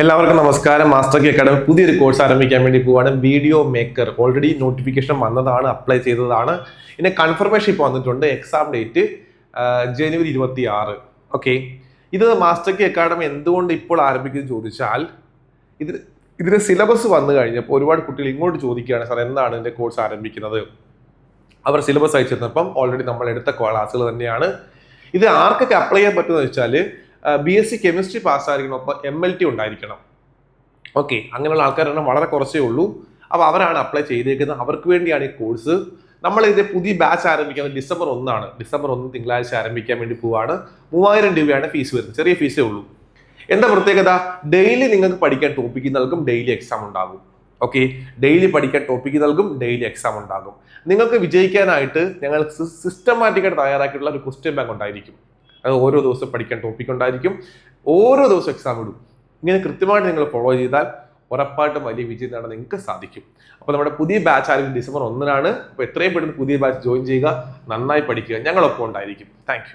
എല്ലാവർക്കും നമസ്കാരം. Master key academy പുതിയൊരു കോഴ്സ് ആരംഭിക്കാൻ വേണ്ടി പോവാണ്. വീഡിയോ മേക്കർ ഓൾറെഡി നോട്ടിഫിക്കേഷൻ വന്നതാണ് അപ്ലൈ ചെയ്തതാണ്. ഇനി കൺഫർമേഷൻ ഇപ്പോൾ വന്നിട്ടുണ്ട്. എക്സാം ഡേറ്റ് ജനുവരി ഇരുപത്തി ആറ് ഓക്കെ ഇത് മാസ്റ്റർ കി അക്കാഡമി എന്തുകൊണ്ട് ഇപ്പോൾ ആരംഭിക്കുന്നത് ചോദിച്ചാൽ ഇത് ഇതിന് സിലബസ് വന്നു കഴിഞ്ഞപ്പോൾ ഒരുപാട് കുട്ടികൾ ഇങ്ങോട്ട് ചോദിക്കുകയാണ് സാർ എന്താണ് ഇതിന്റെ കോഴ്സ് ആരംഭിക്കുന്നത്? അവർ സിലബസ് അയച്ചിരുന്നപ്പം ഓൾറെഡി നമ്മൾ എടുത്ത ക്ലാസ്സുകൾ തന്നെയാണ്. ഇത് ആർക്കൊക്കെ അപ്ലൈ ചെയ്യാൻ പറ്റുമെന്ന് വെച്ചാൽ ബി എസ് സി കെമിസ്ട്രി പാസ്സായിരിക്കണം. അപ്പോൾ എം എൽ ടി ഉണ്ടായിരിക്കണം. ഓക്കെ അങ്ങനെയുള്ള ആൾക്കാരെണ്ണം വളരെ കുറച്ചേ ഉള്ളൂ. അപ്പോൾ അവരാണ് അപ്ലൈ ചെയ്തേക്കുന്നത്. അവർക്ക് വേണ്ടിയാണ് ഈ കോഴ്സ് നമ്മൾ ഇത് പുതിയ ബാച്ച് ആരംഭിക്കുന്നത് ഡിസംബർ ഒന്നാണ്. ഡിസംബർ ഒന്ന് തിങ്കളാഴ്ച ആരംഭിക്കാൻ വേണ്ടി പോവാണ്. മൂവായിരം രൂപയാണ് ഫീസ് വരുന്നത്. ചെറിയ ഫീസേ ഉള്ളൂ. എന്താ പ്രത്യേകത? ഡെയിലി നിങ്ങൾക്ക് പഠിക്കാൻ ടോപ്പിക്ക് നൽകും ഡെയിലി എക്സാം ഉണ്ടാകും. ഓക്കെ ഡെയിലി പഠിക്കാൻ ടോപ്പിക്ക് നൽകും ഡെയിലി എക്സാം ഉണ്ടാകും. നിങ്ങൾക്ക് വിജയിക്കാനായിട്ട് ഞങ്ങൾ സിസ്റ്റമാറ്റിക്കായിട്ട് തയ്യാറാക്കിയിട്ടുള്ള ഒരു ക്വസ്റ്റ്യൻ ബാങ്ക് ഉണ്ടായിരിക്കും. അത് ഓരോ ദിവസം പഠിക്കാൻ ടോപ്പിക് ഉണ്ടായിരിക്കും. ഓരോ ദിവസം എക്സാം ഇടും. ഇങ്ങനെ കൃത്യമായിട്ട് നിങ്ങൾ ഫോളോ ചെയ്താൽ ഉറപ്പായിട്ടും വലിയ വിജയം നേടാൻ നിങ്ങൾക്ക് സാധിക്കും. അപ്പോൾ നമ്മുടെ പുതിയ ബാച്ച് ആയിരിക്കും ഡിസംബർ ഒന്നിനാണ്. അപ്പോൾ എത്രയും പെട്ടെന്ന് പുതിയ ബാച്ച് ജോയിൻ ചെയ്യുക നന്നായി പഠിക്കുക. ഞങ്ങളൊപ്പം ഉണ്ടായിരിക്കും. താങ്ക്